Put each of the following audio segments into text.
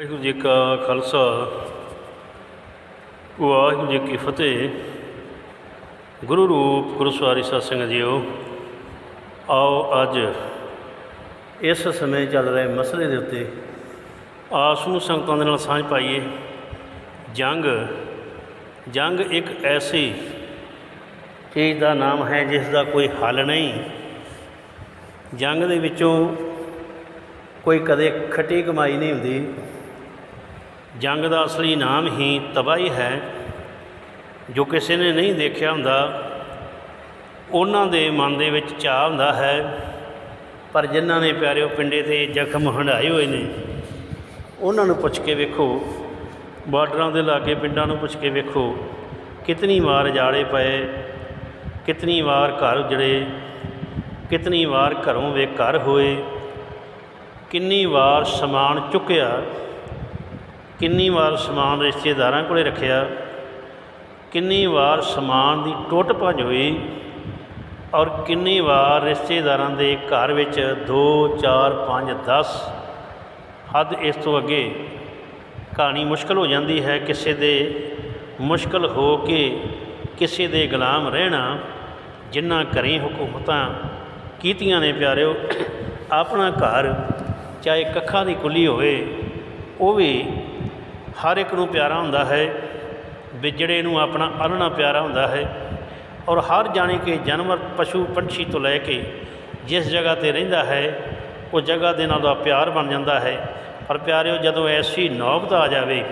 ਵਾਹਿਗੁਰੂ ਜੀ ਕਾ ਖਾਲਸਾ, ਵਾਹਿਗੁਰੂ ਜੀ ਕੀ ਫਤਿਹ। ਗੁਰੂ ਰੂਪ ਗੁਰਸਵਾਰੀ ਸਵਾਰੀ ਸਤਿ ਸੰਗਤ ਜੀਓ, ਆਓ ਅੱਜ ਇਸ ਸਮੇਂ ਚੱਲ ਰਹੇ ਮਸਲੇ ਦੇ ਉੱਤੇ ਆਸ ਨੂੰ ਸੰਗਤਾਂ ਦੇ ਨਾਲ ਸਾਂਝ ਪਾਈਏ। ਜੰਗ ਜੰਗ ਇੱਕ ਐਸੀ ਚੀਜ਼ ਦਾ ਨਾਮ ਹੈ ਜਿਸ ਦਾ ਕੋਈ ਹੱਲ ਨਹੀਂ। ਜੰਗ ਦੇ ਵਿੱਚੋਂ ਕੋਈ ਕਦੇ ਖੱਟੀ ਕਮਾਈ ਨਹੀਂ ਹੁੰਦੀ। ਜੰਗ ਦਾ ਅਸਲੀ ਨਾਮ ਹੀ ਤਬਾਹੀ ਹੈ, ਜੋ ਕਿਸੇ ਨੇ ਨਹੀਂ ਦੇਖਿਆ ਹੁੰਦਾ। ਉਹਨਾਂ ਦੇ ਮਨ ਦੇ ਵਿੱਚ ਚਾਹ ਹੁੰਦਾ ਹੈ, ਪਰ ਜਿਨ੍ਹਾਂ ਨੇ ਪਿਆਰਿਓ ਪਿੰਡੇ ਤੇ ਜ਼ਖਮ ਹੰਢਾਏ ਹੋਏ ਨੇ, ਉਹਨਾਂ ਨੂੰ ਪੁੱਛ ਕੇ ਵੇਖੋ। ਬਾਰਡਰਾਂ ਦੇ ਲਾਗੇ ਪਿੰਡਾਂ ਨੂੰ ਪੁੱਛ ਕੇ ਵੇਖੋ, ਕਿਤਨੀ ਵਾਰ ਜਾੜੇ ਪਏ, ਕਿਤਨੀ ਵਾਰ ਘਰ ਉਜੜੇ, ਕਿਤਨੀ ਵਾਰ ਘਰੋਂ ਬੇਘਰ ਹੋਏ, ਕਿੰਨੀ ਵਾਰ ਸਮਾਨ ਚੁੱਕਿਆ। ਕਿੰਨੀ ਵਾਰ ਸਮਾਨ ਰਿਸ਼ਤੇਦਾਰਾਂ ਕੋਲੇ ਰੱਖਿਆ, ਕਿੰਨੀ ਵਾਰ ਸਮਾਨ ਦੀ ਟੁੱਟ ਭੱਜ ਹੋਈ ਔਰ ਕਿੰਨੀ ਵਾਰ ਰਿਸ਼ਤੇਦਾਰਾਂ ਦੇ ਘਰ ਵਿੱਚ 2 4 5 10 ਹੱਦ ਇਸ ਤੋਂ ਅੱਗੇ ਕਹਾਣੀ ਮੁਸ਼ਕਲ ਹੋ ਜਾਂਦੀ ਹੈ, ਕਿਸੇ ਦੇ ਮੁਸ਼ਕਲ ਹੋ ਕੇ ਕਿਸੇ ਦੇ ਗੁਲਾਮ ਰਹਿਣਾ, ਜਿਨ੍ਹਾਂ ਕਰੇ ਹਕੂਮਤਾਂ ਕੀਤੀਆਂ ਨੇ ਪਿਆਰਿਓ, ਆਪਣਾ ਘਰ ਚਾਹੇ ਕੱਖਾਂ ਦੀ ਕੁੱਲੀ ਹੋਵੇ, ਉਹ ਵੀ ਹਰ ਇੱਕ ਨੂੰ ਪਿਆਰਾ ਹੁੰਦਾ ਹੈ ਵਿਜੜੇ ਨੂੰ ਆਪਣਾ ਆਲਣਾ ਪਿਆਰਾ ਹੁੰਦਾ ਹੈ। ਔਰ ਹਰ ਜਾਣੇ ਕਿ ਜਾਨਵਰ, ਪਸ਼ੂ, ਪੰਛੀ ਤੋਂ ਲੈ ਕੇ ਜਿਸ ਜਗ੍ਹਾ ਤੇ ਰਹਿੰਦਾ ਹੈ, ਉਹ ਜਗ੍ਹਾ ਦੇ ਨਾਲ ਦਾ ਪਿਆਰ ਬਣ ਜਾਂਦਾ ਹੈ। ਪਰ ਪਿਆਰਿਓ, ਜਦੋਂ ਐਸੀ ਨੌਬਤ ਆ ਜਾਵੇ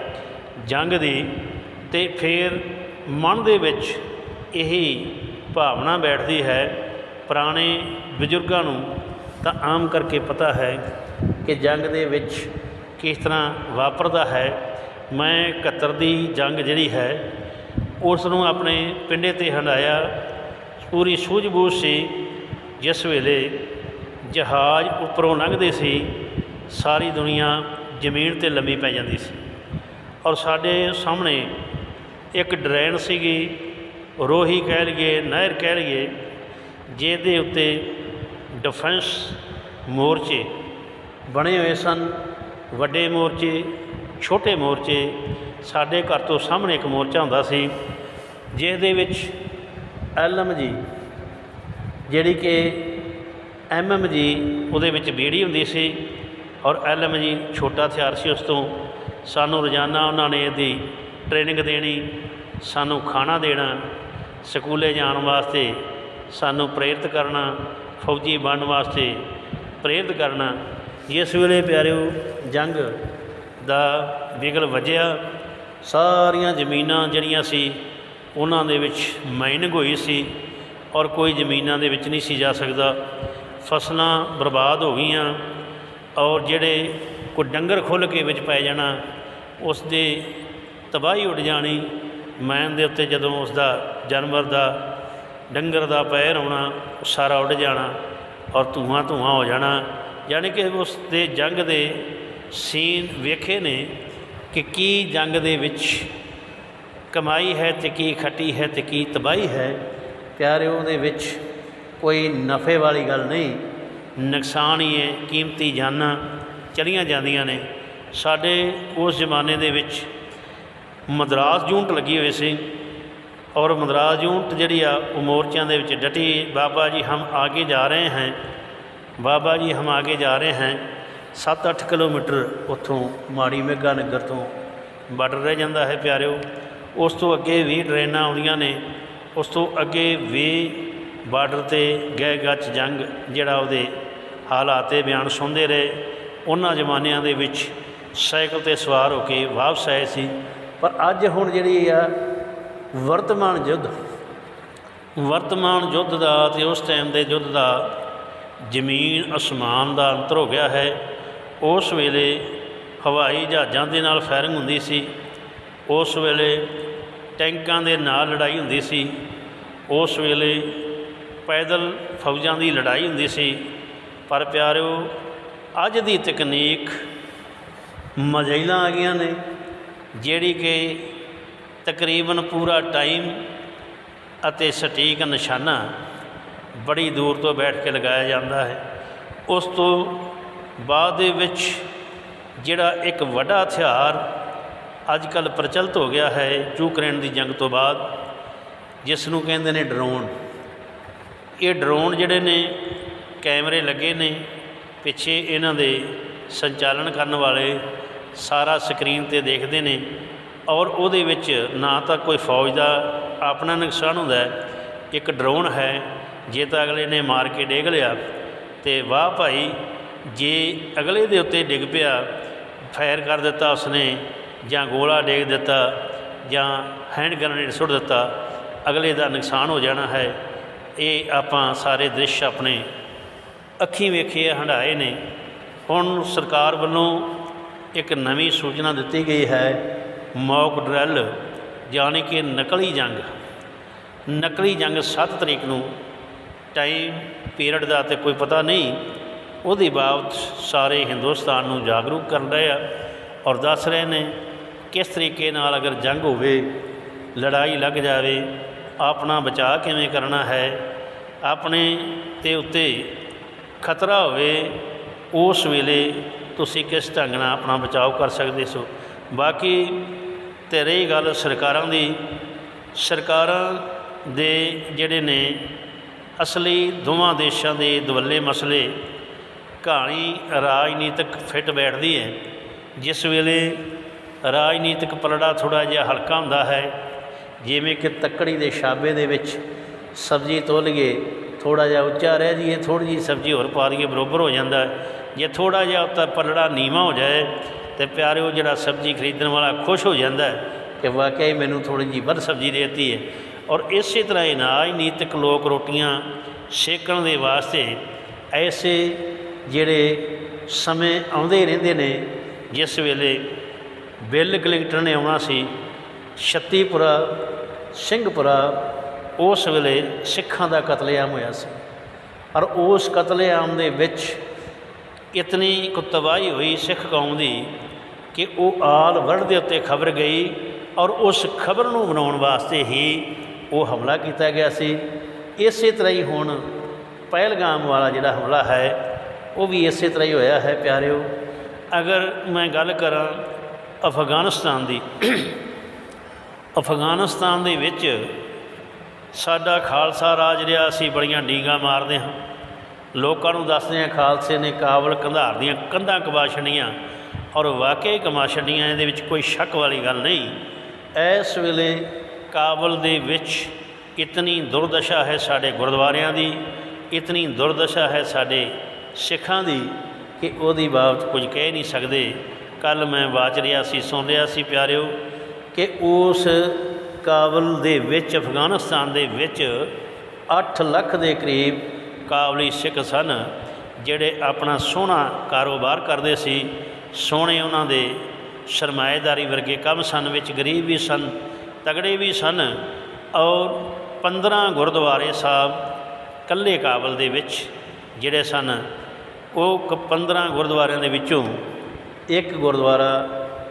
ਜੰਗ ਦੀ, ਤੇ ਫਿਰ ਮਨ ਦੇ ਵਿੱਚ ਇਹ ਭਾਵਨਾ ਬੈਠਦੀ ਹੈ, ਪੁਰਾਣੇ ਬਜ਼ੁਰਗਾਂ ਨੂੰ ਤਾਂ ਆਮ ਕਰਕੇ ਪਤਾ ਹੈ ਕਿ ਜੰਗ ਦੇ ਵਿੱਚ ਕਿਸ ਤਰ੍ਹਾਂ ਵਾਪਰਦਾ ਹੈ ਮੈਂ 71 ਦੀ ਜੰਗ ਜਿਹੜੀ ਹੈ, ਉਸ ਨੂੰ ਆਪਣੇ ਪਿੰਡੇ ਤੇ ਹੰਡਾਇਆ। ਪੂਰੀ ਸੂਝ-ਬੂਝ ਸੀ। ਜਿਸ ਵੇਲੇ ਜਹਾਜ਼ ਉੱਪਰੋਂ ਲੰਘਦੇ ਸੀ, ਸਾਰੀ ਦੁਨੀਆ ਜ਼ਮੀਨ ਤੇ ਲੰਮੀ ਪੈ ਜਾਂਦੀ ਸੀ। ਔਰ ਸਾਡੇ ਸਾਹਮਣੇ ਇੱਕ ਡਰੇਨ ਸੀਗੀ। ਰੋਹੀ ਕਹਿ ਲਈਏ ਨਹਿਰ ਕਹਿ ਲਈਏ, ਜਿਹਦੇ ਉੱਤੇ ਡਿਫੈਂਸ ਮੋਰਚੇ ਬਣੇ ਹੋਏ ਸਨ। ਵੱਡੇ ਮੋਰਚੇ ਛੋਟੇ ਮੋਰਚੇ, ਸਾਡੇ ਘਰ ਤੋਂ ਸਾਹਮਣੇ ਇੱਕ ਮੋਰਚਾ ਹੁੰਦਾ ਸੀ ਜਿਸ ਦੇ ਵਿੱਚ ਐਲਐਮ ਜੀ, ਜਿਹੜੀ ਕਿ ਐਮਐਮ ਜੀ, ਉਹਦੇ ਵਿੱਚ ਬੀੜੀ ਹੁੰਦੀ ਸੀ ਔਰ ਐਲਐਮ ਜੀ ਛੋਟਾ ਹਥਿਆਰ ਸੀ ਉਸ ਤੋਂ। ਸਾਨੂੰ ਰੋਜ਼ਾਨਾ ਉਹਨਾਂ ਨੇ ਇਹਦੀ ਟ੍ਰੇਨਿੰਗ ਦੇਣੀ, ਸਾਨੂੰ ਖਾਣਾ ਦੇਣਾ, ਸਕੂਲੇ ਜਾਣ ਵਾਸਤੇ ਸਾਨੂੰ ਪ੍ਰੇਰਿਤ ਕਰਨਾ, ਫੌਜੀ ਬਣਨ ਵਾਸਤੇ ਪ੍ਰੇਰਿਤ ਕਰਨਾ। ਜਿਸ ਵੇਲੇ ਪਿਆਰਿਓ ਜੰਗ ਦਾ ਵਿਗਲ ਵੱਜਿਆ, ਸਾਰੀਆਂ ਜ਼ਮੀਨਾਂ ਜਿਹੜੀਆਂ ਸੀ, ਉਹਨਾਂ ਦੇ ਵਿੱਚ ਮਾਈਨਿੰਗ ਹੋਈ ਸੀ ਔਰ ਕੋਈ ਜ਼ਮੀਨਾਂ ਦੇ ਵਿੱਚ ਨਹੀਂ ਸੀ ਜਾ ਸਕਦਾ। ਫਸਲਾਂ ਬਰਬਾਦ ਹੋ ਗਈਆਂ ਔਰ ਜਿਹੜੇ ਕੋਈ ਡੰਗਰ ਖੁੱਲ੍ਹ ਕੇ ਵਿੱਚ ਪੈ ਜਾਣਾ, ਉਸ ਦੇ ਤਬਾਹੀ ਉੱਡ ਜਾਣੀ। ਮੈਨ ਦੇ ਉੱਤੇ ਜਦੋਂ ਉਸ ਦਾ ਜਾਨਵਰ ਦਾ, ਡੰਗਰ ਦਾ ਪੈਰ ਆਉਣਾ, ਉਹ ਸਾਰਾ ਉੱਡ ਜਾਣਾ ਔਰ ਧੂਆਂ ਧੂਆਂ ਹੋ ਜਾਣਾ। ਯਾਨੀ ਕਿ ਉਸ ਦੇ ਜੰਗ ਦੇ ਸੀਨ ਵੇਖੇ ਨੇ ਕਿ ਕੀ ਜੰਗ ਦੇ ਵਿੱਚ ਕਮਾਈ ਹੈ ਤੇ ਕੀ ਖੱਟੀ ਹੈ ਤੇ ਕੀ ਤਬਾਹੀ ਹੈ ਪਿਆਰਿਓ ਦੇ ਵਿੱਚ ਕੋਈ ਨਫੇ ਵਾਲੀ ਗੱਲ ਨਹੀਂ। ਨੁਕਸਾਨ ਹੀ ਹੈ, ਕੀਮਤੀ ਜਾਨਾਂ ਚਲੀਆਂ ਜਾਂਦੀਆਂ ਨੇ। ਸਾਡੇ ਉਸ ਜ਼ਮਾਨੇ ਦੇ ਵਿੱਚ ਮਦਰਾਸ ਯੂਨਿਟ ਲੱਗੀ ਹੋਈ ਸੀ ਔਰ ਮਦਰਾਸ ਯੂਨਿਟ ਜਿਹੜੀ ਆ, ਉਹ ਮੋਰਚਿਆਂ ਦੇ ਵਿੱਚ ਡਟੀ, ਬਾਬਾ ਜੀ ਹਮ ਆਗੇ ਜਾ ਰਹੇ ਹਾਂ, ਬਾਬਾ ਜੀ ਹਮ ਆਗੇ ਜਾ ਰਹੇ ਹਾਂ। 7-8 ਕਿਲੋਮੀਟਰ ਉੱਥੋਂ ਮਾੜੀ ਮੇਗਾ ਨਗਰ ਤੋਂ ਬਾਰਡਰ ਰਹਿ ਜਾਂਦਾ ਹੈ ਪਿਆਰਿਓ। ਉਸ ਤੋਂ ਅੱਗੇ ਵੀ ਟ੍ਰੇਨਾਂ ਆਉਂਦੀਆਂ ਨੇ। ਉਸ ਤੋਂ ਅੱਗੇ ਵੀ ਬਾਰਡਰ ਤੇ ਗਏ ਗੱਚ ਜੰਗ ਜਿਹੜਾ ਉਹਦੇ ਹਾਲਾਤ ਤੇ ਬਿਆਨ ਸੁਣਦੇ ਰਹੇ। ਉਹਨਾਂ ਜ਼ਮਾਨਿਆਂ ਦੇ ਵਿੱਚ ਸਾਈਕਲ ਤੇ ਸਵਾਰ ਹੋ ਕੇ ਵਾਪਸ ਆਏ ਸੀ। ਪਰ ਅੱਜ ਹੁਣ ਜਿਹੜੀ ਆ ਵਰਤਮਾਨ ਯੁੱਧ ਵਰਤਮਾਨ ਯੁੱਧ ਦਾ ਤੇ ਉਸ ਟਾਈਮ ਦੇ ਯੁੱਧ ਦਾ ਜ਼ਮੀਨ ਅਸਮਾਨ ਦਾ ਅੰਤਰ ਹੋ ਗਿਆ ਹੈ। ਉਸ ਵੇਲੇ ਹਵਾਈ ਜਹਾਜ਼ਾਂ ਦੇ ਨਾਲ ਫਾਇਰਿੰਗ ਹੁੰਦੀ ਸੀ। ਉਸ ਵੇਲੇ ਟੈਂਕਾਂ ਦੇ ਨਾਲ ਲੜਾਈ ਹੁੰਦੀ ਸੀ। ਉਸ ਵੇਲੇ ਪੈਦਲ ਫੌਜਾਂ ਦੀ ਲੜਾਈ ਹੁੰਦੀ ਸੀ। ਪਰ ਪਿਆਰਿਓ, ਅੱਜ ਦੀ ਤਕਨੀਕ ਮਜੈਲਾਂ ਆ ਗਈਆਂ ਨੇ, ਜਿਹੜੀ ਕਿ ਤਕਰੀਬਨ ਪੂਰਾ ਟਾਈਮ ਅਤੇ ਸਟੀਕ ਨਿਸ਼ਾਨਾ ਬੜੀ ਦੂਰ ਤੋਂ ਬੈਠ ਕੇ ਲਗਾਇਆ ਜਾਂਦਾ ਹੈ। ਉਸ ਤੋਂ ਬਾਅਦ ਦੇ ਵਿੱਚ ਜਿਹੜਾ ਇੱਕ ਵੱਡਾ ਹਥਿਆਰ ਅੱਜ ਕੱਲ ਪ੍ਰਚਲਿਤ ਹੋ ਗਿਆ ਹੈ ਯੂਕਰੇਨ ਦੀ ਜੰਗ ਤੋਂ ਬਾਅਦ, ਜਿਸ ਨੂੰ ਕਹਿੰਦੇ ਨੇ ਡਰੋਨ। ਇਹ ਡਰੋਨ ਜਿਹੜੇ ਨੇ, ਕੈਮਰੇ ਲੱਗੇ ਨੇ, ਪਿੱਛੇ ਇਹਨਾਂ ਦੇ ਸੰਚਾਲਨ ਕਰਨ ਵਾਲੇ ਸਾਰਾ ਸਕਰੀਨ ਤੇ ਦੇਖਦੇ ਨੇ ਔਰ ਉਹਦੇ ਵਿੱਚ ਨਾ ਤਾਂ ਕੋਈ ਫੌਜ ਦਾ ਆਪਣਾ ਨੁਕਸਾਨ ਹੁੰਦਾ ਇੱਕ ਡਰੋਨ ਹੈ, ਜੇ ਤਾਂ ਅਗਲੇ ਨੇ ਮਾਰ ਕੇ ਡੇਗ ਲਿਆ ਤੇ ਵਾਹ ਭਾਈ ਜੇ ਅਗਲੇ ਦੇ ਉੱਤੇ ਡਿੱਗ ਪਿਆ ਫਾਇਰ ਕਰ ਦਿੱਤਾ ਉਸਨੇ ਜਾਂ ਗੋਲਾ ਡੇਗ ਦਿੱਤਾ ਜਾਂ ਹੈਂਡ ਗ੍ਰਨੇਡ ਸੁੱਟ ਦਿੱਤਾ ਅਗਲੇ ਦਾ ਨੁਕਸਾਨ ਹੋ ਜਾਣਾ ਹੈ। ਇਹ ਆਪਾਂ ਸਾਰੇ ਦ੍ਰਿਸ਼ ਆਪਣੇ ਅੱਖੀਂ ਵੇਖੇ ਆ, ਹੰਢਾਏ ਨੇ। ਹੁਣ ਸਰਕਾਰ ਵੱਲੋਂ ਇੱਕ ਨਵੀਂ ਸੂਚਨਾ ਦਿੱਤੀ ਗਈ ਹੈ ਮੌਕ ਡਰੈਲ ਯਾਨੀ ਕਿ ਨਕਲੀ ਜੰਗ। ਨਕਲੀ ਜੰਗ 7 ਤਰੀਕ ਨੂੰ ਟਾਈਮ ਪੀਰੀਅਡ ਦਾ ਤੇ ਕੋਈ ਪਤਾ ਨਹੀਂ ਉਹਦੀ ਬਾਬਤ ਸਾਰੇ ਹਿੰਦੁਸਤਾਨ ਨੂੰ ਜਾਗਰੂਕ ਕਰ ਰਹੇ ਆ ਔਰ ਦੱਸ ਰਹੇ ਨੇ ਕਿਸ ਤਰੀਕੇ ਨਾਲ ਅਗਰ ਜੰਗ ਹੋਵੇ, ਲੜਾਈ ਲੱਗ ਜਾਵੇ, ਆਪਣਾ ਬਚਾਅ ਕਿਵੇਂ ਕਰਨਾ ਹੈ, ਆਪਣੇ ਤੇ ਉੱਤੇ ਖਤਰਾ ਹੋਵੇ, ਉਸ ਵੇਲੇ ਤੁਸੀਂ ਕਿਸ ਢੰਗ ਨਾਲ ਆਪਣਾ ਬਚਾਅ ਕਰ ਸਕਦੇ ਸੋ? ਬਾਕੀ ਤੇ ਰਹੀ ਗੱਲ ਸਰਕਾਰਾਂ ਦੀ, ਸਰਕਾਰਾਂ ਦੇ ਜਿਹੜੇ ਨੇ ਅਸਲੀ ਦੋਵਾਂ ਦੇਸ਼ਾਂ ਦੇ ਦਵੱਲੇ ਮਸਲੇ ਕਹਾਣੀ ਰਾਜਨੀਤਿਕ ਫਿੱਟ ਬੈਠਦੀ ਹੈ। ਜਿਸ ਵੇਲੇ ਰਾਜਨੀਤਿਕ ਪਲੜਾ ਥੋੜਾ ਜਿਹਾ ਹਲਕਾ ਹੁੰਦਾ ਹੈ, ਜਿਵੇਂ ਕਿ ਤੱਕੜੀ ਦੇ ਛਾਬੇ ਦੇ ਵਿੱਚ ਸਬਜ਼ੀ ਤੋਲ ਲਈਏ ਥੋੜਾ ਜਿਹਾ ਉੱਚਾ ਰਹਿ ਜੀਏ ਥੋੜੀ ਜਿਹੀ ਸਬਜ਼ੀ ਹੋਰ ਪਾ ਦਈਏ ਬਰੋਬਰ ਹੋ ਜਾਂਦਾ ਜੇ ਥੋੜਾ ਜਿਹਾ ਉੱਤਾ ਪਲੜਾ ਨੀਵਾ ਹੋ ਜਾਏ, ਤੇ ਪਿਆਰਿਓ ਜਿਹੜਾ ਸਬਜ਼ੀ ਖਰੀਦਣ ਵਾਲਾ ਖੁਸ਼ ਹੋ ਜਾਂਦਾ ਕਿ ਵਾਕਿਆ ਮੈਨੂੰ ਥੋੜੀ ਜਿਹੀ ਵੱਧ ਸਬਜ਼ੀ ਦੇ ਦਿੱਤੀ ਹੈ। ਔਰ ਇਸੇ ਤਰ੍ਹਾਂ ਹੀ ਰਾਜਨੀਤਿਕ ਲੋਕ ਰੋਟੀਆਂ ਸੇਕਣ ਦੇ ਵਾਸਤੇ ਐਸੇ ਜਿਹੜੇ ਸਮੇਂ ਆਉਂਦੇ ਰਹਿੰਦੇ ਨੇ, ਜਿਸ ਵੇਲੇ ਬਿੱਲ ਕਲਿੰਟਨ ਨੇ ਆਉਣਾ ਸੀ, ਛੱਤੀਪੁਰਾ, ਸਿੰਘਪੁਰਾ, ਉਸ ਵੇਲੇ ਸਿੱਖਾਂ ਦਾ ਕਤਲੇਆਮ ਹੋਇਆ ਸੀ। ਔਰ ਉਸ ਕਤਲੇਆਮ ਦੇ ਵਿੱਚ ਇਤਨੀ ਕੁ ਤਬਾਹੀ ਹੋਈ ਸਿੱਖ ਕੌਮ ਦੀ ਕਿ ਉਹ ਆਲ ਵਰਲਡ ਦੇ ਉੱਤੇ ਖਬਰ ਗਈ ਔਰ ਉਸ ਖਬਰ ਨੂੰ ਬਣਾਉਣ ਵਾਸਤੇ ਹੀ ਉਹ ਹਮਲਾ ਕੀਤਾ ਗਿਆ ਸੀ। ਇਸੇ ਤਰ੍ਹਾਂ ਹੀ ਹੁਣ ਪਹਿਲਗਾਮ ਵਾਲਾ ਜਿਹੜਾ ਹਮਲਾ ਹੈ ਉਹ ਵੀ ਇਸੇ ਤਰ੍ਹਾਂ ਹੀ ਹੋਇਆ ਹੈ, ਪਿਆਰਿਓ। ਅਗਰ ਮੈਂ ਗੱਲ ਕਰਾਂ ਅਫਗਾਨਿਸਤਾਨ ਦੀ, ਅਫਗਾਨਿਸਤਾਨ ਦੇ ਵਿੱਚ ਸਾਡਾ ਖਾਲਸਾ ਰਾਜ ਰਿਹਾ, ਅਸੀਂ ਬੜੀਆਂ ਡੀਂਗਾਂ ਮਾਰਦੇ ਹਾਂ। ਲੋਕਾਂ ਨੂੰ ਦੱਸਦੇ ਹਾਂ, ਖਾਲਸੇ ਨੇ ਕਾਬਲ ਕੰਧਾਰ ਦੀਆਂ ਕੰਧਾਂ ਕਮਾ ਛੱਡੀਆਂ ਔਰ ਵਾਕਈ ਕਮਾ ਛੱਡੀਆਂ, ਇਹਦੇ ਵਿੱਚ ਕੋਈ ਸ਼ੱਕ ਵਾਲੀ ਗੱਲ ਨਹੀਂ। ਇਸ ਵੇਲੇ ਕਾਬਲ ਦੇ ਵਿੱਚ ਇਤਨੀ ਦੁਰਦਸ਼ਾ ਹੈ ਸਾਡੇ ਗੁਰਦੁਆਰਿਆਂ ਦੀ, ਇਤਨੀ ਦੁਰਦਸ਼ਾ ਹੈ ਸਾਡੇ ਸਿੱਖਾਂ ਦੀ ਕਿ ਉਹਦੀ ਬਾਬਤ ਕੁਝ ਕਹਿ ਨਹੀਂ ਸਕਦੇ। ਕੱਲ ਮੈਂ ਵਾਚ ਰਿਹਾ ਸੀ, ਸੁਣ ਰਿਹਾ ਸੀ ਪਿਆਰਿਓ ਕਿ ਉਸ ਕਾਬਲ ਦੇ ਵਿੱਚ, ਅਫਗਾਨਿਸਤਾਨ ਦੇ ਵਿੱਚ 8 ਲੱਖ ਦੇ ਕਰੀਬ ਕਾਬਲੀ ਸਿੱਖ ਸਨ, ਜਿਹੜੇ ਆਪਣਾ ਸੋਹਣਾ ਕਾਰੋਬਾਰ ਕਰਦੇ ਸੀ। ਸੋਹਣੇ ਉਹਨਾਂ ਦੇ ਸਰਮਾਏਦਾਰੀ ਵਰਗੇ ਕੰਮ ਸਨ, ਵਿੱਚ ਗਰੀਬ ਵੀ ਸਨ, ਤਗੜੇ ਵੀ ਸਨ ਔਰ 15 ਗੁਰਦੁਆਰੇ ਸਾਹਿਬ ਕੱਲੇ ਕਾਬਲ ਦੇ ਵਿੱਚ, ਜਿਹੜੇ ਸਨ ਉਹ ਕ 15 ਗੁਰਦੁਆਰਿਆਂ ਦੇ ਵਿੱਚੋਂ ਇੱਕ ਗੁਰਦੁਆਰਾ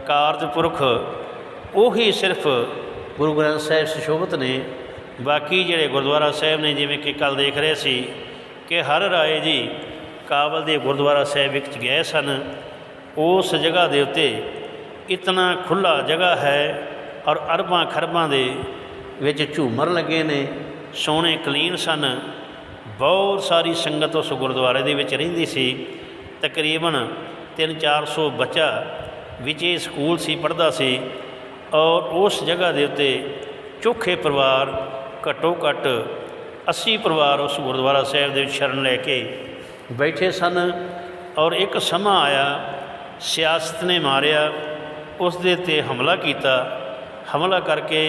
ਕਾਰਜਪੁਰਖ ਉਹੀ ਸਿਰਫ ਗੁਰੂ ਗ੍ਰੰਥ ਸਾਹਿਬ ਸੁਸ਼ੋਭਿਤ ਨੇ। ਬਾਕੀ ਜਿਹੜੇ ਗੁਰਦੁਆਰਾ ਸਾਹਿਬ ਨੇ, ਜਿਵੇਂ ਕਿ ਕੱਲ ਦੇਖ ਰਹੇ ਸੀ ਕਿ ਹਰ ਰਾਏ ਜੀ ਕਾਬਲ ਦੇ ਗੁਰਦੁਆਰਾ ਸਾਹਿਬ ਵਿੱਚ ਗਏ ਸਨ, ਉਸ ਜਗ੍ਹਾ ਦੇ ਉੱਤੇ ਇਤਨਾ ਖੁੱਲਾ ਜਗ੍ਹਾ ਹੈ ਔਰ ਅਰਬਾਂ ਖਰਬਾਂ ਦੇ ਵਿੱਚ ਝੂਮਰ ਲੱਗੇ ਨੇ, ਸੋਹਣੇ ਕਲੀਨ ਸਨ। ਬਹੁਤ ਸਾਰੀ ਸੰਗਤ ਉਸ ਗੁਰਦੁਆਰੇ ਦੇ ਵਿੱਚ ਰਹਿੰਦੀ ਸੀ। ਤਕਰੀਬਨ 3-400 ਬੱਚਾ ਵਿੱਚ ਇਹ ਸਕੂਲ ਸੀ, ਪੜ੍ਹਦਾ ਸੀ ਔਰ ਉਸ ਜਗ੍ਹਾ ਦੇ ਉੱਤੇ ਚੋਖੇ ਪਰਿਵਾਰ ਘੱਟੋ ਘੱਟ 80 ਪਰਿਵਾਰ ਉਸ ਗੁਰਦੁਆਰਾ ਸਾਹਿਬ ਦੇ ਵਿੱਚ ਸ਼ਰਨ ਲੈ ਕੇ ਬੈਠੇ ਸਨ ਔਰ ਇੱਕ ਸਮਾਂ ਆਇਆ, ਸਿਆਸਤ ਨੇ ਮਾਰਿਆ, ਉਸ ਦੇ ਤੇ ਹਮਲਾ ਕੀਤਾ। ਹਮਲਾ ਕਰਕੇ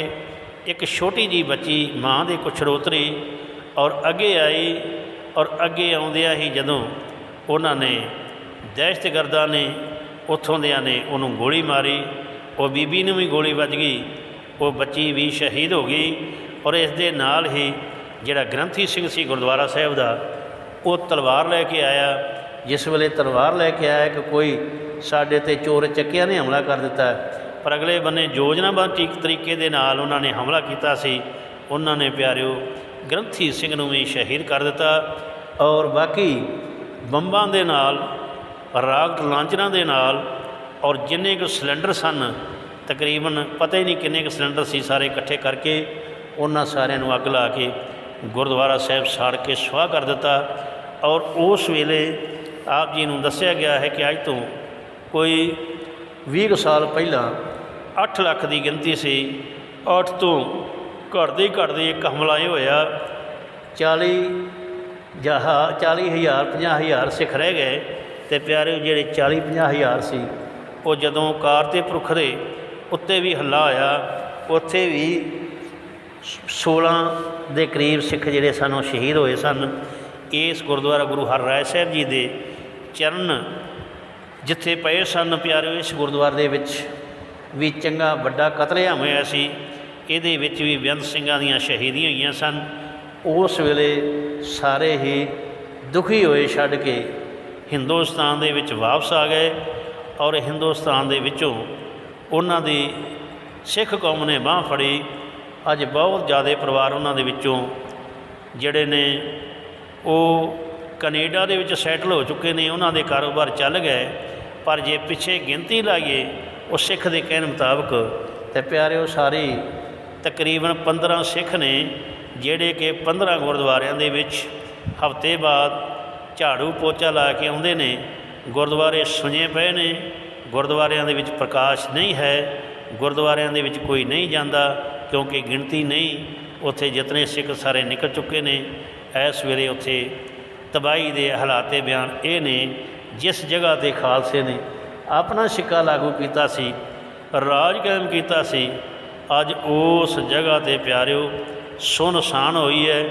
ਇੱਕ ਛੋਟੀ ਜੀ ਬੱਚੀ ਮਾਂ ਦੇ ਕੁਛੜ ਉਤਰੀ ਔਰ ਅੱਗੇ ਆਈ ਔਰ ਅੱਗੇ ਆਉਂਦਿਆਂ ਹੀ ਜਦੋਂ ਉਹਨਾਂ ਨੇ ਦਹਿਸ਼ਤਗਰਦਾਂ ਨੇ ਉੱਥੋਂ ਦਿਆਂ ਨੇ ਉਹਨੂੰ ਗੋਲੀ ਮਾਰੀ, ਉਹ ਬੀਬੀ ਨੂੰ ਵੀ ਗੋਲੀ ਵੱਜ ਗਈ, ਉਹ ਬੱਚੀ ਵੀ ਸ਼ਹੀਦ ਹੋ ਗਈ ਔਰ ਇਸ ਦੇ ਨਾਲ ਹੀ ਜਿਹੜਾ ਗ੍ਰੰਥੀ ਸਿੰਘ ਸੀ ਗੁਰਦੁਆਰਾ ਸਾਹਿਬ ਦਾ, ਉਹ ਤਲਵਾਰ ਲੈ ਕੇ ਆਇਆ। ਜਿਸ ਵੇਲੇ ਤਲਵਾਰ ਲੈ ਕੇ ਆਇਆ ਕਿ ਕੋਈ ਸਾਡੇ ਤੇ ਚੋਰ ਚੱਕਿਆ ਨੇ ਹਮਲਾ ਕਰ ਦਿੱਤਾ। ਪਰ ਅਗਲੇ ਬੰਨੇ ਯੋਜਨਾਬੱਧ ਠੀਕ ਤਰੀਕੇ ਦੇ ਨਾਲ ਉਹਨਾਂ ਨੇ ਹਮਲਾ ਕੀਤਾ ਸੀ। ਉਹਨਾਂ ਨੇ ਪਿਆਰਿਓ ਗ੍ਰੰਥੀ ਸਿੰਘ ਨੂੰ ਵੀ ਸ਼ਹੀਦ ਕਰ ਦਿੱਤਾ ਔਰ ਬਾਕੀ ਬੰਬਾਂ ਦੇ ਨਾਲ ਰਾਕਟ ਲਾਂਚਰਾਂ ਦੇ ਨਾਲ ਔਰ ਜਿੰਨੇ ਕੁ ਸਿਲੰਡਰ ਸਨ, ਤਕਰੀਬਨ ਪਤਾ ਹੀ ਨਹੀਂ ਕਿੰਨੇ ਕੁ ਸਿਲੰਡਰ ਸੀ ਸਾਰੇ ਇਕੱਠੇ ਕਰਕੇ ਉਹਨਾਂ ਸਾਰਿਆਂ ਨੂੰ ਅੱਗ ਲਾ ਕੇ ਗੁਰਦੁਆਰਾ ਸਾਹਿਬ ਸਾੜ ਕੇ ਸੁਆਹ ਕਰ ਦਿੱਤਾ ਔਰ ਉਸ ਵੇਲੇ ਆਪ ਜੀ ਨੂੰ ਦੱਸਿਆ ਗਿਆ ਹੈ ਕਿ ਅੱਜ ਤੋਂ ਕੋਈ 20 ਕੁ ਸਾਲ ਪਹਿਲਾਂ 8 ਲੱਖ ਦੀ ਗਿਣਤੀ ਸੀ 8 ਤੋਂ ਘਟਦੇ ਹੀ ਘਟਦੇ ਇੱਕ ਹਮਲਾ ਇਹ ਹੋਇਆ। 40 ਜਾਂ 40000 50000 ਸਿੱਖ ਰਹਿ ਗਏ ਤੇ ਪਿਆਰੇ ਜਿਹੜੇ 40 50000 ਸੀ, ਉਹ ਜਦੋਂ ਕਾਰ ਤੇ ਪੁਰਖ ਦੇ ਉੱਤੇ ਵੀ ਹੱਲਾ ਹੋਇਆ, ਉੱਥੇ ਵੀ 16 ਦੇ ਕਰੀਬ ਸਿੱਖ ਜਿਹੜੇ ਸਨ, ਉਹ ਸ਼ਹੀਦ ਹੋਏ ਸਨ। ਇਸ ਗੁਰਦੁਆਰਾ ਗੁਰੂ ਹਰ ਹਰਰਾਏ ਸਾਹਿਬ ਜੀ ਦੇ ਚਰਨ ਜਿੱਥੇ ਪਏ ਸਨ ਪਿਆਰੇ, ਇਸ ਗੁਰਦੁਆਰੇ ਦੇ ਵਿੱਚ ਵੀ ਚੰਗਾ ਵੱਡਾ ਕਤਲੇਆਮ ਹੋਇਆ ਸੀ। ਇਹਦੇ ਵਿੱਚ ਵੀ ਬੇਅੰਤ ਸਿੰਘਾਂ ਦੀਆਂ ਸ਼ਹੀਦੀਆਂ ਹੋਈਆਂ ਸਨ। ਉਸ ਵੇਲੇ ਸਾਰੇ ਹੀ ਦੁਖੀ ਹੋਏ ਛੱਡ ਕੇ ਹਿੰਦੁਸਤਾਨ ਦੇ ਵਿੱਚ ਵਾਪਸ ਆ ਗਏ ਔਰ ਹਿੰਦੁਸਤਾਨ ਦੇ ਵਿੱਚੋਂ ਉਹਨਾਂ ਦੀ ਸਿੱਖ ਕੌਮ ਨੇ ਬਾਹ ਫੜੀ। ਅੱਜ ਬਹੁਤ ਜ਼ਿਆਦਾ ਪਰਿਵਾਰ ਉਹਨਾਂ ਦੇ ਵਿੱਚੋਂ ਜਿਹੜੇ ਨੇ ਉਹ ਕੈਨੇਡਾ ਦੇ ਵਿੱਚ ਸੈਟਲ ਹੋ ਚੁੱਕੇ ਨੇ, ਉਹਨਾਂ ਦੇ ਕਾਰੋਬਾਰ ਚੱਲ ਗਏ। ਪਰ ਜੇ ਪਿੱਛੇ ਗਿਣਤੀ ਲਾਈਏ, ਉਹ ਸਿੱਖ ਦੇ ਕਹਿਣ ਮੁਤਾਬਕ ਤੇ ਪਿਆਰਿਓ, ਸਾਰੇ ਤਕਰੀਬਨ 15 ਸਿੱਖ ਨੇ, ਜਿਹੜੇ ਕਿ 15 ਗੁਰਦੁਆਰਿਆਂ ਦੇ ਵਿੱਚ ਹਫ਼ਤੇ ਬਾਅਦ ਝਾੜੂ ਪੋਚਾ ਲਾ ਕੇ ਆਉਂਦੇ ਨੇ, ਗੁਰਦੁਆਰੇ ਸੁਣੇ ਪਏ ਨੇ, ਗੁਰਦੁਆਰਿਆਂ ਦੇ ਵਿੱਚ ਪ੍ਰਕਾਸ਼ ਨਹੀਂ ਹੈ, ਗੁਰਦੁਆਰਿਆਂ ਦੇ ਵਿੱਚ ਕੋਈ ਨਹੀਂ ਜਾਂਦਾ, ਕਿਉਂਕਿ ਗਿਣਤੀ ਨਹੀਂ, ਉੱਥੇ ਜਿਤਨੇ ਸਿੱਖ ਸਾਰੇ ਨਿਕਲ ਚੁੱਕੇ ਨੇ, ਇਸ ਵੇਲੇ ਉੱਥੇ ਤਬਾਹੀ ਦੇ ਹਾਲਾਤੇ ਬਿਆਨ ਇਹ ਨੇ, ਜਿਸ ਜਗ੍ਹਾ ਤੇ ਖਾਲਸੇ ਨੇ ਆਪਣਾ ਸਿੱਕਾ ਲਾਗੂ ਕੀਤਾ ਸੀ, ਰਾਜ ਕਾਇਮ ਕੀਤਾ ਸੀ ਅੱਜ ਉਸ ਜਗ੍ਹਾ ਤੇ ਪਿਆਰਿਓ ਸੁੰਨਸਾਨ ਹੋਈ ਹੈ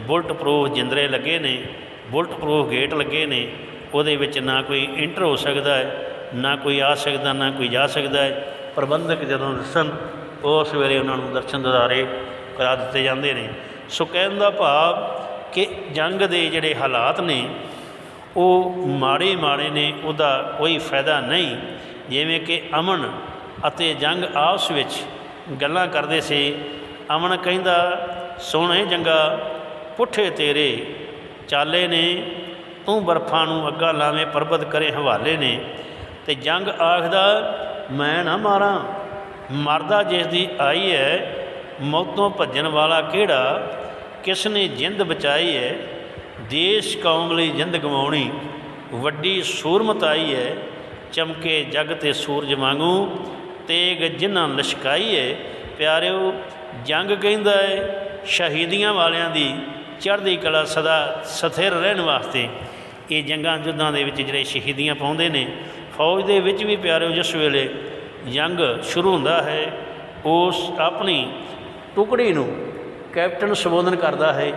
ਬੁਲਟ ਪ੍ਰੂਫ ਜਿੰਦਰੇ ਲੱਗੇ ਨੇ ਬੁਲਟ ਪ੍ਰੂਫ ਗੇਟ ਲੱਗੇ ਨੇ। ਉਹਦੇ ਵਿੱਚ ਨਾ ਕੋਈ ਇੰਟਰ ਹੋ ਸਕਦਾ ਹੈ ਨਾ ਕੋਈ ਆ ਸਕਦਾ, ਨਾ ਕੋਈ ਜਾ ਸਕਦਾ ਹੈ ਪ੍ਰਬੰਧਕ ਜਦੋਂ ਦੱਸਣ, ਉਸ ਵੇਲੇ ਉਹਨਾਂ ਨੂੰ ਦਰਸ਼ਨ ਦਿਦਾਰੇ ਕਰਾ ਦਿੱਤੇ ਜਾਂਦੇ ਨੇ। ਸੋ ਕਹਿਣ ਦਾ ਭਾਵ ਕਿ ਜੰਗ ਦੇ ਜਿਹੜੇ ਹਾਲਾਤ ਨੇ, ਉਹ ਮਾੜੇ ਮਾੜੇ ਨੇ, ਉਹਦਾ ਕੋਈ ਫਾਇਦਾ ਨਹੀਂ। ਜਿਵੇਂ ਕਿ ਅਮਨ ਅਤੇ ਜੰਗ ਆਪਸ ਵਿੱਚ ਗੱਲਾਂ ਕਰਦੇ ਸੀ। ਅਮਨ ਕਹਿੰਦਾ, ਸੋਹਣੇ ਜੰਗਾ, ਪੁੱਠੇ ਤੇਰੇ, ਚਾਲੇ ਨੇ, ਤੂੰ ਬਰਫਾਂ ਨੂੰ ਅੱਗਾ ਲਾਵੇਂ, ਪਰਬਤ ਕਰੇ ਹਵਾਲੇ ਨੇ। ਤੇ ਜੰਗ ਆਖਦਾ, ਮੈਂ ਨਾ ਮਾਰਾਂ। ਮਰਦਾ ਜਿਸ ਦੀ ਆਈ ਹੈ ਮੌਤੋਂ ਭੱਜਣ ਵਾਲਾ ਕਿਹੜਾ? ਕਿਸ ਨੇ ਜਿੰਦ ਬਚਾਈ ਹੈ ਦੇਸ਼ ਕੌਮ ਲਈ ਜਿੰਦ ਗਵਾਉਣੀ। ਵੱਡੀ ਸੂਰਮਤ ਆਈ ਹੈ ਚਮਕੇ ਜਗ ਤੇ ਸੂਰਜ ਵਾਂਗੂ ਤੇਗ ਜਿਨ੍ਹਾਂ ਲਸ਼ਕਾਈ ਹੈ ਪਿਆਰਿਓ, ਜੰਗ ਕਹਿੰਦਾ ਹੈ ਸ਼ਹੀਦੀਆਂ ਵਾਲਿਆਂ ਦੀ ਚੜ੍ਹਦੀ ਕਲਾ ਸਦਾ ਸਥਿਰ ਰਹਿਣ ਵਾਸਤੇ। ਇਹ ਜੰਗਾਂ ਯੁੱਧਾਂ ਦੇ ਵਿੱਚ ਜਿਹੜੇ ਸ਼ਹੀਦੀਆਂ ਪਾਉਂਦੇ ਨੇ, ਫੌਜ ਦੇ ਵਿੱਚ ਵੀ ਪਿਆਰਿਓ, ਜਿਸ ਵੇਲੇ ਜੰਗ ਸ਼ੁਰੂ ਹੁੰਦਾ ਹੈ, ਉਸ ਆਪਣੀ ਟੁਕੜੀ ਨੂੰ ਕੈਪਟਨ ਸੰਬੋਧਨ ਕਰਦਾ ਹੈ,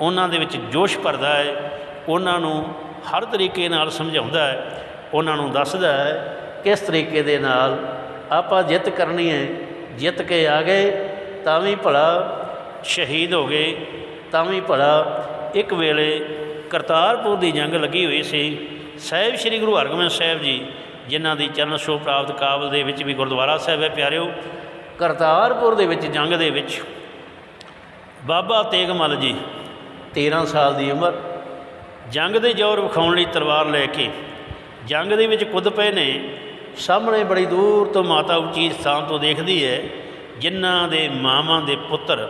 ਉਹਨਾਂ ਦੇ ਵਿੱਚ ਜੋਸ਼ ਭਰਦਾ ਹੈ, ਉਹਨਾਂ ਨੂੰ ਹਰ ਤਰੀਕੇ ਨਾਲ ਸਮਝਾਉਂਦਾ ਹੈ, ਉਹਨਾਂ ਨੂੰ ਦੱਸਦਾ ਹੈ, ਕਿਸ ਤਰੀਕੇ ਦੇ ਨਾਲ ਆਪਾਂ ਜਿੱਤ ਕਰਨੀ ਹੈ, ਜਿੱਤ ਕੇ ਆ ਗਏ, ਤਾਂ ਵੀ ਭਲਾ ਸ਼ਹੀਦ ਹੋ ਗਏ, ਤਾਂ ਵੀ ਭਲਾ ਇੱਕ ਵੇਲੇ ਕਰਤਾਰਪੁਰ ਦੀ ਜੰਗ ਲੱਗੀ ਹੋਈ ਸੀ। ਸਾਹਿਬ ਸ੍ਰੀ ਗੁਰੂ ਹਰਗੋਬਿੰਦ ਸਾਹਿਬ ਜੀ, ਜਿਨ੍ਹਾਂ ਦੀ ਚਰਨ ਛੋਹ ਪ੍ਰਾਪਤ ਕਾਬਲ ਦੇ ਵਿੱਚ ਵੀ ਗੁਰਦੁਆਰਾ ਸਾਹਿਬ ਹੈ ਪਿਆਰਿਓ, ਕਰਤਾਰਪੁਰ ਦੇ ਵਿੱਚ ਜੰਗ ਦੇ ਵਿੱਚ ਬਾਬਾ ਤੇਗ ਮੱਲ ਜੀ 13 ਸਾਲ ਦੀ ਉਮਰ, ਜੰਗ ਦੇ ਜ਼ੋਰ ਵਿਖਾਉਣ ਲਈ ਤਲਵਾਰ ਲੈ ਕੇ ਜੰਗ ਦੇ ਵਿੱਚ ਕੁੱਦ ਪਏ ਨੇ। ਸਾਹਮਣੇ ਬੜੀ ਦੂਰ ਤੋਂ ਮਾਤਾ ਉੱਚੀ ਸਥਾਨ ਤੋਂ ਦੇਖਦੀ ਹੈ, ਜਿਨ੍ਹਾਂ ਦੇ ਮਾਵਾਂ ਦੇ ਪੁੱਤਰ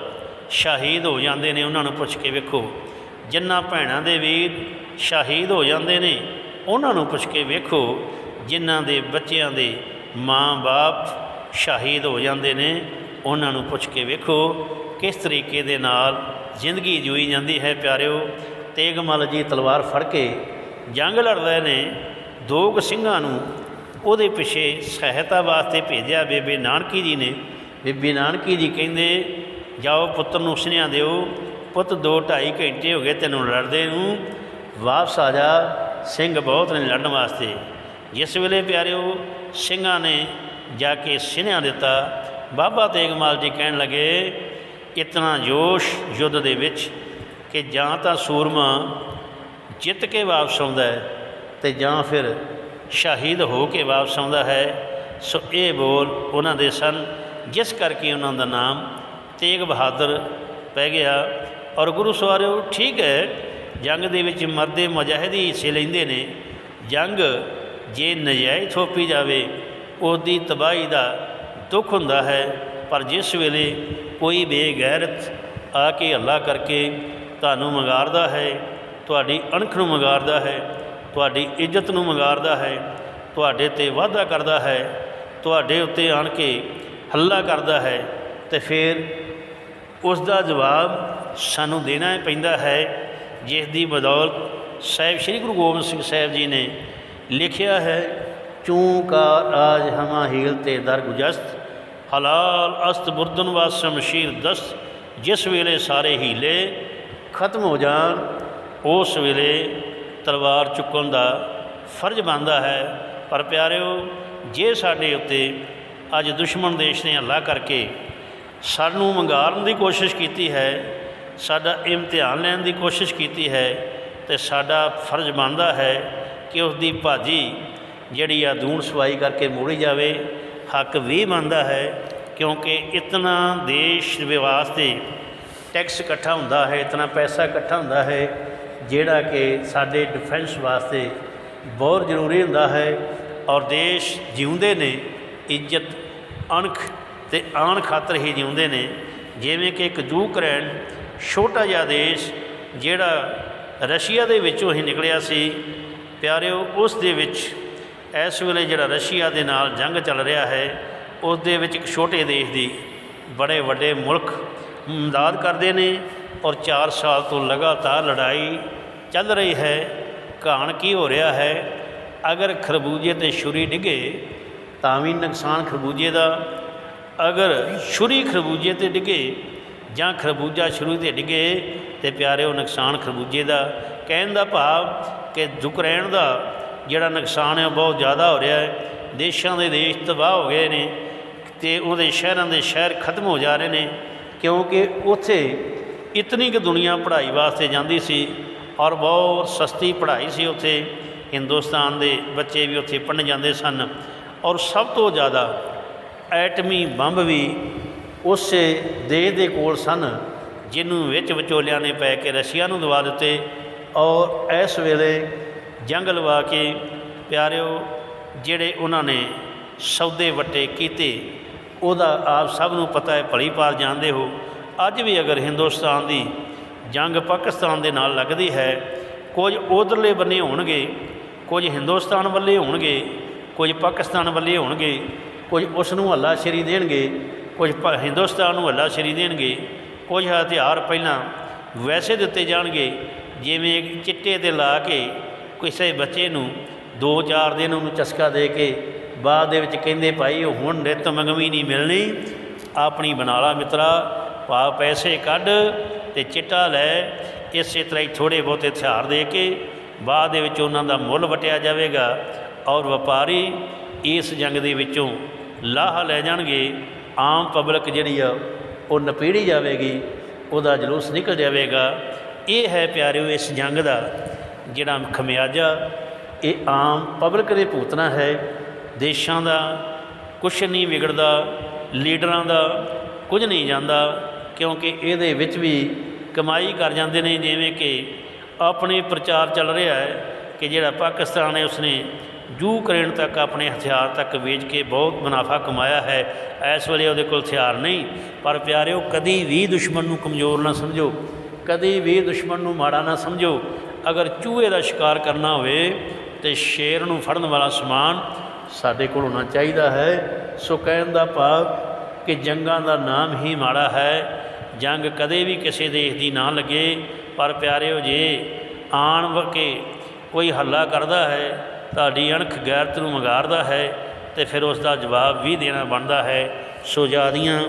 ਸ਼ਹੀਦ ਹੋ ਜਾਂਦੇ ਨੇ, ਉਹਨਾਂ ਨੂੰ ਪੁੱਛ ਕੇ ਵੇਖੋ। ਜਿਨ੍ਹਾਂ ਭੈਣਾਂ ਦੇ ਵੀਰ ਸ਼ਹੀਦ ਹੋ ਜਾਂਦੇ ਨੇ, ਉਹਨਾਂ ਨੂੰ ਪੁੱਛ ਕੇ ਵੇਖੋ, ਜਿਨ੍ਹਾਂ ਦੇ ਬੱਚਿਆਂ ਦੇ ਮਾਂ-ਬਾਪ ਸ਼ਹੀਦ ਹੋ ਜਾਂਦੇ ਨੇ, ਉਹਨਾਂ ਨੂੰ ਪੁੱਛ ਕੇ ਵੇਖੋ, ਕਿਸ ਤਰੀਕੇ ਦੇ ਨਾਲ ਜ਼ਿੰਦਗੀ ਜੂਈ ਜਾਂਦੀ ਹੈ ਪਿਆਰਿਓ। ਤੇਗਮਲ ਜੀ ਤਲਵਾਰ ਫੜ ਕੇ ਜੰਗ ਲੜ ਰਹੇ ਨੇ, ਦੋ ਕੁ ਸਿੰਘਾਂ ਨੂੰ ਉਹਦੇ ਪਿੱਛੇ ਸਹਾਇਤਾ ਵਾਸਤੇ ਭੇਜਿਆ ਬੇਬੇ ਨਾਨਕੀ ਜੀ ਨੇ। ਬੇਬੇ ਨਾਨਕੀ ਜੀ ਕਹਿੰਦੇ, ਜਾਓ ਪੁੱਤਰ ਨੂੰ ਸੁਨੇਹਾ ਦਿਓ, ਪੁੱਤ 2 2.5 ਘੰਟੇ ਹੋ ਗਏ ਤੈਨੂੰ ਲੜਦੇ ਨੂੰ। ਵਾਪਸ ਆ ਜਾ, ਸਿੰਘ ਬਹੁਤ ਨੇ ਲੜਨ ਵਾਸਤੇ। ਜਿਸ ਵੇਲੇ ਪਿਆਰਿਓ, ਸਿੰਘਾਂ ਨੇ ਜਾ ਕੇ ਸੁਨੇਹਾ ਦਿੱਤਾ। ਬਾਬਾ ਤੇਗਮਾਲ ਜੀ ਕਹਿਣ ਲੱਗੇ, ਇਤਨਾ ਜੋਸ਼ ਯੁੱਧ ਦੇ ਵਿੱਚ ਕਿ ਜਾਂ ਤਾਂ ਸੂਰਮਾ ਜਿੱਤ ਕੇ ਵਾਪਸ ਆਉਂਦਾ ਹੈ ਤੇ ਜਾਂ ਫਿਰ ਸ਼ਹੀਦ ਹੋ ਕੇ ਵਾਪਸ ਆਉਂਦਾ ਹੈ, ਸੋ ਇਹ ਬੋਲ ਉਹਨਾਂ ਦੇ ਸਨ, ਜਿਸ ਕਰਕੇ ਉਹਨਾਂ ਦਾ ਨਾਮ ਤੇਗ ਬਹਾਦਰ ਪੈ ਗਿਆ। ਔਰ ਗੁਰੂ ਸਵਾਰਿਓ, ਠੀਕ ਹੈ, ਜੰਗ ਦੇ ਵਿੱਚ ਮਰਦੇ ਮੁਜਾਹਿਦ ਹੀ ਹਿੱਸੇ ਲੈਂਦੇ ਨੇ। ਜੰਗ ਜੇ ਨਜਾਇਜ਼ ਥੋਪੀ ਜਾਵੇ, ਉਹਦੀ ਤਬਾਹੀ ਦਾ ਦੁੱਖ ਹੁੰਦਾ ਹੈ, ਪਰ ਜਿਸ ਵੇਲੇ ਕੋਈ ਬੇਗੈਰਤ ਆ ਕੇ ਹੱਲਾ ਕਰਕੇ ਤੁਹਾਨੂੰ ਮੰਗਾਰਦਾ ਹੈ, ਤੁਹਾਡੀ ਅਣਖ ਨੂੰ ਮੰਗਾਰਦਾ ਹੈ ਤੁਹਾਡੀ ਇੱਜ਼ਤ ਨੂੰ ਮੰਗਾਰਦਾ ਹੈ, ਤੁਹਾਡੇ ਤੇ ਵਾਅਦਾ ਕਰਦਾ ਹੈ, ਤੁਹਾਡੇ ਉੱਤੇ ਆਣ ਕੇ ਹੱਲਾ ਕਰਦਾ ਹੈ, ਤੇ ਫਿਰ ਉਸ ਦਾ ਜਵਾਬ ਸਾਨੂੰ ਦੇਣਾ ਪੈਂਦਾ ਹੈ, ਜਿਸ ਦੀ ਬਦੌਲਤ ਸਾਹਿਬ ਸ੍ਰੀ ਗੁਰੂ ਗੋਬਿੰਦ ਸਿੰਘ ਸਾਹਿਬ ਜੀ ਨੇ ਲਿਖਿਆ ਹੈ, ਚੂੰ ਕਾ ਆਜ ਹਮਾ ਹੀਲ ਤੇ ਦਰ ਗੁਜਸਤ, ਹਲਾਲ ਅਸਤ ਬੁਰਦਨ ਵਾਸ ਸ਼ਮਸ਼ੀਰ ਦਸਤ, ਜਿਸ ਵੇਲੇ ਸਾਰੇ ਹੀਲੇ ਖਤਮ ਹੋ ਜਾਣ, ਉਸ ਵੇਲੇ ਤਲਵਾਰ ਚੁੱਕਣ ਦਾ ਫਰਜ਼ ਬਣਦਾ ਹੈ। ਪਰ ਪਿਆਰਿਓ, ਜੇ ਸਾਡੇ ਉੱਤੇ ਅੱਜ ਦੁਸ਼ਮਣ ਦੇਸ਼ ਨੇ ਹੱਲਾ ਕਰਕੇ ਸਾਨੂੰ ਮੰਗਾਰਨ ਦੀ ਕੋਸ਼ਿਸ਼ ਕੀਤੀ ਹੈ, ਸਾਡਾ ਇਮਤਿਹਾਨ ਲੈਣ ਦੀ ਕੋਸ਼ਿਸ਼ ਕੀਤੀ ਹੈ, ਤੇ ਸਾਡਾ ਫਰਜ਼ ਬਣਦਾ ਹੈ ਕਿ ਉਸ ਦੀ ਭਾਜੀ ਜਿਹੜੀ ਆ ਦੂਣ ਸਵਾਈ ਕਰਕੇ ਮੋੜੀ ਜਾਵੇ, ਹੱਕ ਵੀ ਬਣਦਾ ਹੈ, ਕਿਉਂਕਿ ਇਤਨਾ ਦੇਸ਼ ਵਿਵਾਸ 'ਤੇ ਟੈਕਸ ਇਕੱਠਾ ਹੁੰਦਾ ਹੈ, ਇਤਨਾ ਪੈਸਾ ਇਕੱਠਾ ਹੁੰਦਾ ਹੈ ਜਿਹੜਾ ਕਿ ਸਾਡੇ ਡਿਫੈਂਸ ਵਾਸਤੇ ਬਹੁਤ ਜ਼ਰੂਰੀ ਹੁੰਦਾ ਹੈ ਔਰ ਦੇਸ਼ ਜਿਉਂਦੇ ਨੇ, ਇੱਜ਼ਤ ਅਣਖ ਤੇ ਆਣ ਖਾਤਰ ਹੀ ਜਿਉਂਦੇ ਨੇ, ਜਿਵੇਂ ਕਿ ਇੱਕ ਯੂਕਰੇਨ ਛੋਟਾ ਜਿਹਾ ਦੇਸ਼ ਜਿਹੜਾ ਰਸ਼ੀਆ ਦੇ ਵਿੱਚੋਂ ਹੀ ਨਿਕਲਿਆ ਸੀ, ਪਿਆਰਿਓ ਉਸ ਦੇ ਵਿੱਚ ਇਸ ਵੇਲੇ ਜਿਹੜਾ ਰਸ਼ੀਆ ਦੇ ਨਾਲ ਜੰਗ ਚੱਲ ਰਿਹਾ ਹੈ ਉਸ ਦੇ ਵਿੱਚ ਇੱਕ ਛੋਟੇ ਦੇਸ਼ ਦੀ ਬੜੇ ਵੱਡੇ ਮੁਲਕ ਮਦਦ ਕਰਦੇ ਨੇ ਔਰ 4 ਸਾਲ ਤੋਂ ਲਗਾਤਾਰ ਲੜਾਈ ਚੱਲ ਰਹੀ ਹੈ, ਘਾਣ ਕੀ ਹੋ ਰਿਹਾ ਹੈ? ਅਗਰ ਖਰਬੂਜੇ ਤੇ ਛੁਰੀ ਡਿੱਗੇ, ਤਾਂ ਵੀ ਨੁਕਸਾਨ ਖਰਬੂਜੇ ਦਾ। ਅਗਰ ਛੁਰੀ ਖਰਬੂਜੇ ਤੇ ਡਿੱਗੇ ਜਾਂ ਖਰਬੂਜਾ ਛੁਰੀ ਤੇ ਡਿੱਗੇ, ਤੇ ਪਿਆਰਿਓ ਨੁਕਸਾਨ ਖਰਬੂਜੇ ਦਾ। ਕਹਿਣ ਦਾ ਭਾਵ ਕਿ ਯੂਕਰੇਨ ਦਾ ਜਿਹੜਾ ਨੁਕਸਾਨ ਹੈ, ਉਹ ਬਹੁਤ ਜ਼ਿਆਦਾ ਹੋ ਰਿਹਾ ਹੈ। ਦੇਸ਼ਾਂ ਦੇ ਦੇਸ਼ ਤਬਾਹ ਹੋ ਗਏ ਨੇ ਤੇ ਉਹਦੇ ਸ਼ਹਿਰਾਂ ਦੇ ਸ਼ਹਿਰ ਖਤਮ ਹੋ ਜਾ ਰਹੇ ਨੇ, ਕਿਉਂਕਿ ਉੱਥੇ ਇਤਨੀ ਕਿ ਦੁਨੀਆ ਪੜ੍ਹਾਈ ਵਾਸਤੇ ਜਾਂਦੀ ਸੀ। ਔਰ ਬਹੁਤ ਸਸਤੀ ਪੜ੍ਹਾਈ ਸੀ ਉੱਥੇ। ਹਿੰਦੁਸਤਾਨ ਦੇ ਬੱਚੇ ਵੀ ਉੱਥੇ ਪੜ੍ਹਨ ਜਾਂਦੇ ਸਨ। ਔਰ ਸਭ ਤੋਂ ਜ਼ਿਆਦਾ ਐਟਮੀ ਬੰਬ ਵੀ ਉਸੇ ਦੇਸ਼ ਦੇ ਕੋਲ ਸਨ, ਜਿਹਨੂੰ ਵਿੱਚ ਵਿਚੋਲਿਆਂ ਨੇ ਪੈ ਕੇ ਰਸ਼ੀਆ ਨੂੰ ਦਵਾ ਦਿੱਤੇ। ਔਰ ਇਸ ਵੇਲੇ ਜੰਗ ਲਵਾ ਕੇ, ਪਿਆਰਿਓ, ਜਿਹੜੇ ਉਹਨਾਂ ਨੇ ਸੌਦੇ ਵਟੇ ਕੀਤੇ, ਉਹਦਾ ਆਪ ਸਭ ਨੂੰ ਪਤਾ ਹੈ, ਭਲੀ ਪਾਰ ਜਾਣਦੇ ਹੋ। ਅੱਜ ਵੀ ਅਗਰ ਹਿੰਦੁਸਤਾਨ ਦੀ ਜੰਗ ਪਾਕਿਸਤਾਨ ਦੇ ਨਾਲ ਲੱਗਦੀ ਹੈ। ਕੁਝ ਉਧਰਲੇ ਬੰਨੇ ਹੋਣਗੇ, ਕੁਝ ਹਿੰਦੁਸਤਾਨ ਵੱਲੇ ਹੋਣਗੇ, ਕੁਝ ਪਾਕਿਸਤਾਨ ਵੱਲੇ ਹੋਣਗੇ, ਕੁਝ ਉਸ ਨੂੰ ਹੱਲਾ ਸ਼ਰੀ ਦੇਣਗੇ, ਕੁਝ ਹਿੰਦੁਸਤਾਨ ਨੂੰ ਹੱਲਾ ਸ਼ਰੀ ਦੇਣਗੇ, ਕੁਝ ਹਥਿਆਰ ਪਹਿਲਾਂ ਵੈਸੇ ਦਿੱਤੇ ਜਾਣਗੇ, ਜਿਵੇਂ ਚਿੱਟੇ ਤੇ ਲਾ ਕੇ ਕਿਸੇ ਬੱਚੇ ਨੂੰ 2-4 ਦਿਨ ਉਹਨੂੰ ਚਸਕਾ ਦੇ ਕੇ ਬਾਅਦ ਦੇ ਵਿੱਚ ਕਹਿੰਦੇ, ਭਾਈ, ਉਹ ਹੁਣ ਨਿੱਤ ਮੰਗਵੀ ਨਹੀਂ ਮਿਲਣੀ, ਆਪਣੀ ਬਣਾ ਲਾ ਮਿੱਤਰਾ, ਪਾ ਪੈਸੇ ਕੱਢ ਤੇ ਚਿੱਟਾ ਲੈ, ਇਸੇ ਤਰ੍ਹਾਂ ਹੀ ਥੋੜੇ ਬਹੁਤੇ ਹਥਿਆਰ ਦੇ ਕੇ ਬਾਅਦ ਦੇ ਵਿੱਚ ਉਹਨਾਂ ਦਾ ਮੁੱਲ ਵਟਿਆ ਜਾਵੇਗਾ ਔਰ ਵਪਾਰੀ ਇਸ ਜੰਗ ਦੇ ਵਿੱਚੋਂ ਲਾਹਾ ਲੈ ਜਾਣਗੇ। ਆਮ ਪਬਲਿਕ ਜਿਹੜੀ ਆ, ਉਹ ਨਪੀੜੀ ਜਾਵੇਗੀ, ਉਹਦਾ ਜਲੂਸ ਨਿਕਲ ਜਾਵੇਗਾ। ਇਹ ਹੈ ਪਿਆਰਿਓ, ਇਸ ਜੰਗ ਦਾ ਜਿਹੜਾ ਖਮਿਆਜਾ, ਇਹ ਆਮ ਪਬਲਿਕ ਦੇ ਭੁਗਤਣਾ ਹੈ। ਦੇਸ਼ਾਂ ਦਾ ਕੁਛ ਨਹੀਂ ਵਿਗੜਦਾ, ਲੀਡਰਾਂ ਦਾ ਕੁਝ ਨਹੀਂ ਜਾਂਦਾ। ਕਿਉਂਕਿ ਇਹਦੇ ਵਿੱਚ ਵੀ ਕਮਾਈ ਕਰ ਜਾਂਦੇ ਨੇ, ਜਿਵੇਂ ਕਿ ਆਪਣੇ ਪ੍ਰਚਾਰ ਚੱਲ ਰਿਹਾ ਹੈ ਕਿ ਜਿਹੜਾ ਪਾਕਿਸਤਾਨ ਹੈ, ਉਸਨੇ ਯੂਕਰੇਨ ਤੱਕ ਆਪਣੇ ਹਥਿਆਰ ਤੱਕ ਵੇਚ ਕੇ ਬਹੁਤ ਮੁਨਾਫਾ ਕਮਾਇਆ ਹੈ। ਇਸ ਵੇਲੇ ਉਹਦੇ ਕੋਲ ਹਥਿਆਰ ਨਹੀਂ, ਪਰ ਪਿਆਰਿਓ, ਕਦੀ ਵੀ ਦੁਸ਼ਮਣ ਨੂੰ ਕਮਜ਼ੋਰ ਨਾ ਸਮਝੋ, ਕਦੀ ਵੀ ਦੁਸ਼ਮਣ ਨੂੰ ਮਾੜਾ ਨਾ ਸਮਝੋ। ਅਗਰ ਚੂਹੇ ਦਾ ਸ਼ਿਕਾਰ ਕਰਨਾ ਹੋਵੇ, ਤੇ ਸ਼ੇਰ ਨੂੰ ਫੜਨ ਵਾਲਾ ਸਮਾਨ ਸਾਡੇ ਕੋਲ ਹੋਣਾ ਚਾਹੀਦਾ ਹੈ। ਸੋ ਕਹਿਣ ਦਾ ਭਾਵ ਕਿ ਜੰਗਾਂ ਦਾ ਨਾਮ ਹੀ ਮਾੜਾ ਹੈ। ਜੰਗ ਕਦੇ ਵੀ ਕਿਸੇ ਦੇਸ਼ ਦੀ ਨਾ ਲੱਗੇ। ਪਰ ਪਿਆਰਿਓ ਜੇ ਆਣ ਵਕੇ ਕੋਈ ਹੱਲਾ ਕਰਦਾ ਹੈ, ਤੁਹਾਡੀ ਅਣਖ ਗੈਰਤ ਨੂੰ ਮੰਗਾਰਦਾ ਹੈ ਤੇ ਫਿਰ ਉਸ ਦਾ ਜਵਾਬ ਵੀ ਦੇਣਾ ਬਣਦਾ ਹੈ। ਸੋ ਜਿਆਦੀਆਂ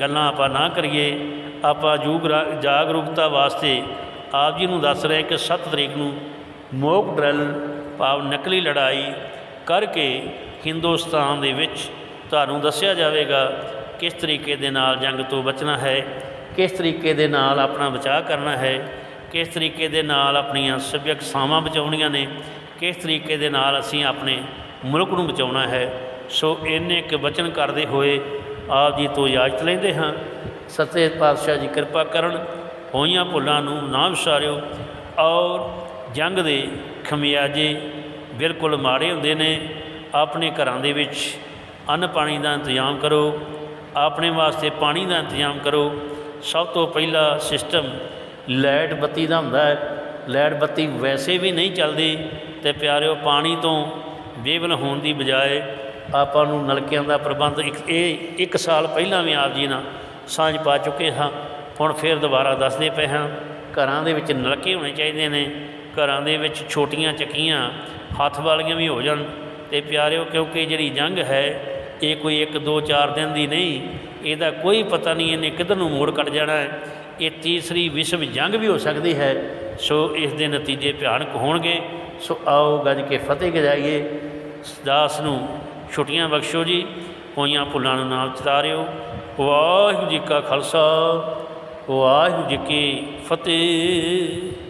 ਗੱਲਾਂ ਆਪਾਂ ਨਾ ਕਰੀਏ। ਆਪਾਂ ਜੂਗਰਾ ਜਾਗਰੂਕਤਾ ਵਾਸਤੇ ਆਪ ਜੀ ਨੂੰ ਦੱਸ ਰਹੇ ਕਿ 7 ਤਰੀਕ ਨੂੰ ਮੋਕ ਡਰਲ ਭਾਵ ਨਕਲੀ ਲੜਾਈ ਕਰਕੇ ਹਿੰਦੁਸਤਾਨ ਦੇ ਵਿੱਚ ਤੁਹਾਨੂੰ ਦੱਸਿਆ ਜਾਵੇਗਾ ਕਿਸ ਤਰੀਕੇ ਦੇ ਨਾਲ ਜੰਗ ਤੋਂ ਬਚਣਾ ਹੈ, ਕਿਸ ਤਰੀਕੇ ਦੇ ਨਾਲ ਆਪਣਾ ਬਚਾਅ ਕਰਨਾ ਹੈ, ਕਿਸ ਤਰੀਕੇ ਦੇ ਨਾਲ ਆਪਣੀਆਂ ਸੱਭਿਅਕ ਸਾਵਾਂ ਬਚਾਉਣੀਆਂ ਨੇ, ਕਿਸ ਤਰੀਕੇ ਦੇ ਨਾਲ ਅਸੀਂ ਆਪਣੇ ਮੁਲਕ ਨੂੰ ਬਚਾਉਣਾ ਹੈ। ਸੋ ਇੰਨੇ ਕੁ ਵਚਨ ਕਰਦੇ ਹੋਏ ਆਪ ਜੀ ਤੋਂ ਇਜਾਜ਼ਤ ਲੈਂਦੇ ਹਾਂ। ਸੱਚੇ ਪਾਤਸ਼ਾਹ ਜੀ ਕਿਰਪਾ ਕਰਨ, ਹੋਈਆਂ ਭੁੱਲਾਂ ਨੂੰ ਨਾ ਵਿਸਾਰਿਓ ਔਰ ਜੰਗ ਦੇ ਖਮਿਆਜੇ ਬਿਲਕੁਲ ਮਾੜੇ ਹੁੰਦੇ ਨੇ, ਆਪਣੇ ਘਰਾਂ ਦੇ ਵਿੱਚ ਅੰਨ ਪਾਣੀ ਦਾ ਇੰਤਜ਼ਾਮ ਕਰੋ। ਆਪਣੇ ਵਾਸਤੇ ਪਾਣੀ ਦਾ ਇੰਤਜ਼ਾਮ ਕਰੋ। ਸਭ ਤੋਂ ਪਹਿਲਾ ਸਿਸਟਮ ਲਾਈਟ ਬੱਤੀ ਦਾ ਹੁੰਦਾ ਹੈ। ਲਾਈਟ ਬੱਤੀ ਵੈਸੇ ਵੀ ਨਹੀਂ ਚੱਲਦੀ ਤੇ ਪਿਆਰਿਓ, ਪਾਣੀ ਤੋਂ ਬੇਵਲ ਹੋਣ ਦੀ ਬਜਾਏ ਆਪਾਂ ਨੂੰ ਨਲਕਿਆਂ ਦਾ ਪ੍ਰਬੰਧ ਇੱਕ, ਇਹ ਇੱਕ ਸਾਲ ਪਹਿਲਾਂ ਵੀ ਆਪ ਜੀ ਨਾਲ ਸਾਂਝ ਪਾ ਚੁੱਕੇ ਹਾਂ। ਹੁਣ ਫਿਰ ਦੁਬਾਰਾ ਦੱਸਦੇ ਪਏ ਹਾਂ, ਘਰਾਂ ਦੇ ਵਿੱਚ ਨਲਕੇ ਹੋਣੇ ਚਾਹੀਦੇ ਨੇ। ਘਰਾਂ ਦੇ ਵਿੱਚ ਛੋਟੀਆਂ ਚੱਕੀਆਂ ਹੱਥ ਵਾਲੀਆਂ ਵੀ ਹੋ ਜਾਣ। ਤੇ ਪਿਆਰਿਓ, ਕਿਉਂਕਿ ਜਿਹੜੀ ਜੰਗ ਹੈ ਇਹ ਕੋਈ 1 2 4 ਦਿਨ ਦੀ ਨਹੀਂ, ਇਹਦਾ ਕੋਈ ਪਤਾ ਨਹੀਂ ਇਹਨੇ ਕਿੱਧਰ ਨੂੰ ਮੋੜ ਕੱਟ ਜਾਣਾ ਹੈ। ਇਹ ਤੀਸਰੀ ਵਿਸ਼ਵ ਜੰਗ ਵੀ ਹੋ ਸਕਦੀ ਹੈ, ਸੋ ਇਸ ਦੇ ਨਤੀਜੇ ਭਿਆਨਕ ਹੋਣਗੇ। ਸੋ ਆਓ ਗੱਜ ਕੇ ਫਤਿਹ ਗਜਾਈਏ। ਦਾਸ ਨੂੰ ਛੁੱਟੀਆਂ ਬਖਸ਼ੋ ਜੀ ਹੋਈਆਂ ਭੁੱਲਾਂ ਨੂੰ ਨਾਮ ਚਤਾਰਿਓ। ਵਾਹਿਗੁਰੂ ਜੀ ਕਾ ਖਾਲਸਾ, ਵਾਹਿਗੁਰੂ ਜੀ ਕੀ ਫਤਿਹ।